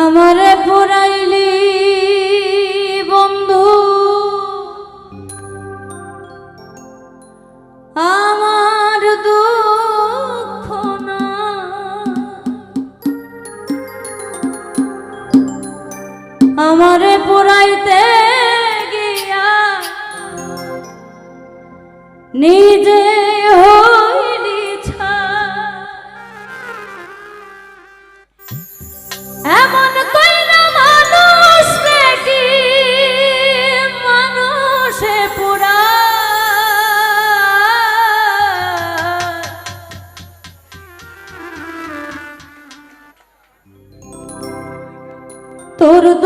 আমার পুরাইলি বন্ধু। আমার দুঃখ না। আমার পুরাইতে গিয়া নিজে হো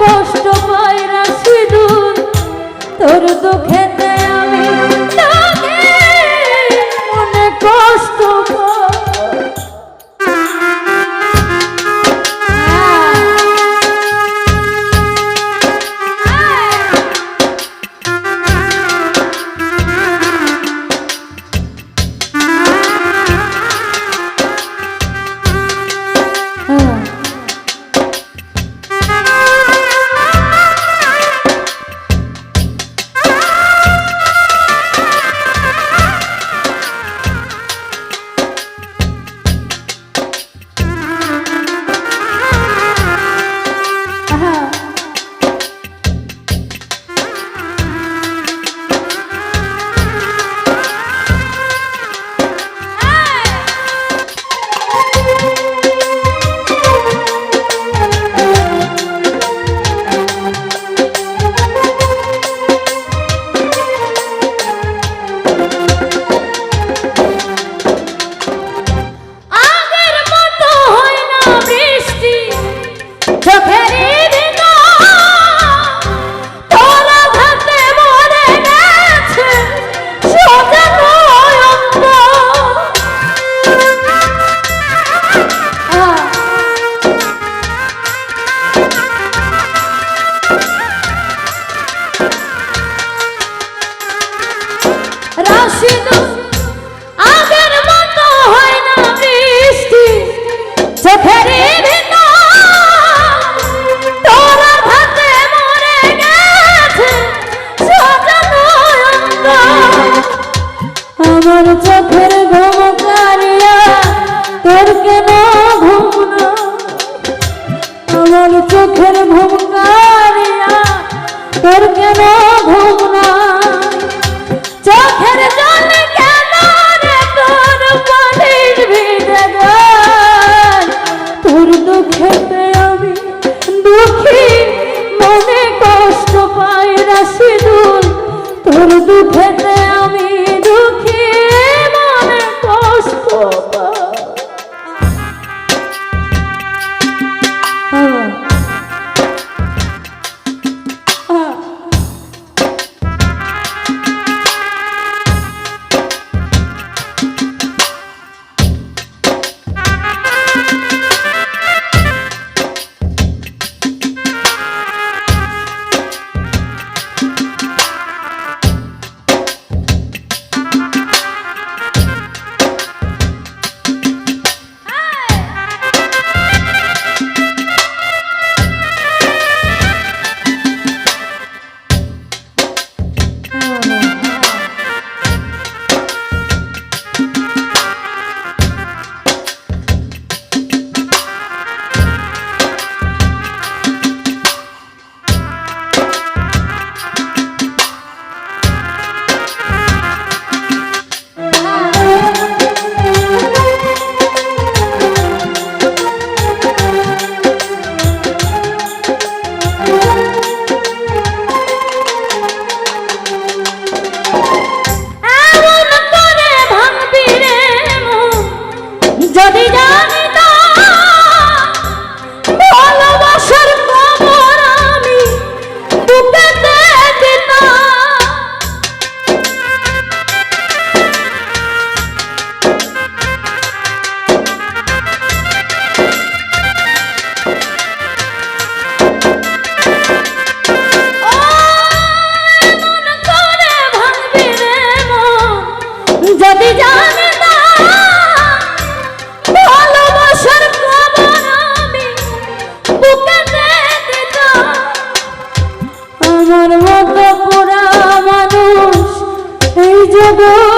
কষ্ট পায় না সিঁদুর তোর দুঃখেতে তোমার চোখের ভুম তোর কেন আমার মতো পুরা মানুষ। এই জগৎ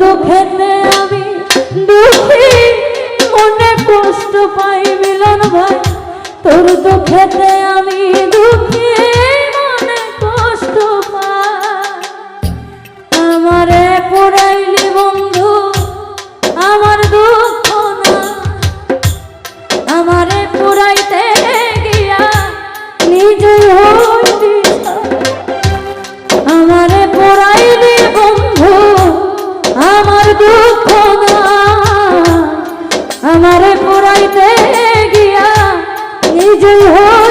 দুঃখেতে আমি দুঃখী। মনে কষ্ট পাই মিলন ভাই। তোর দুঃখেতে আমি দুঃখী। মনে কষ্ট পাই। আমার পুরা Oh.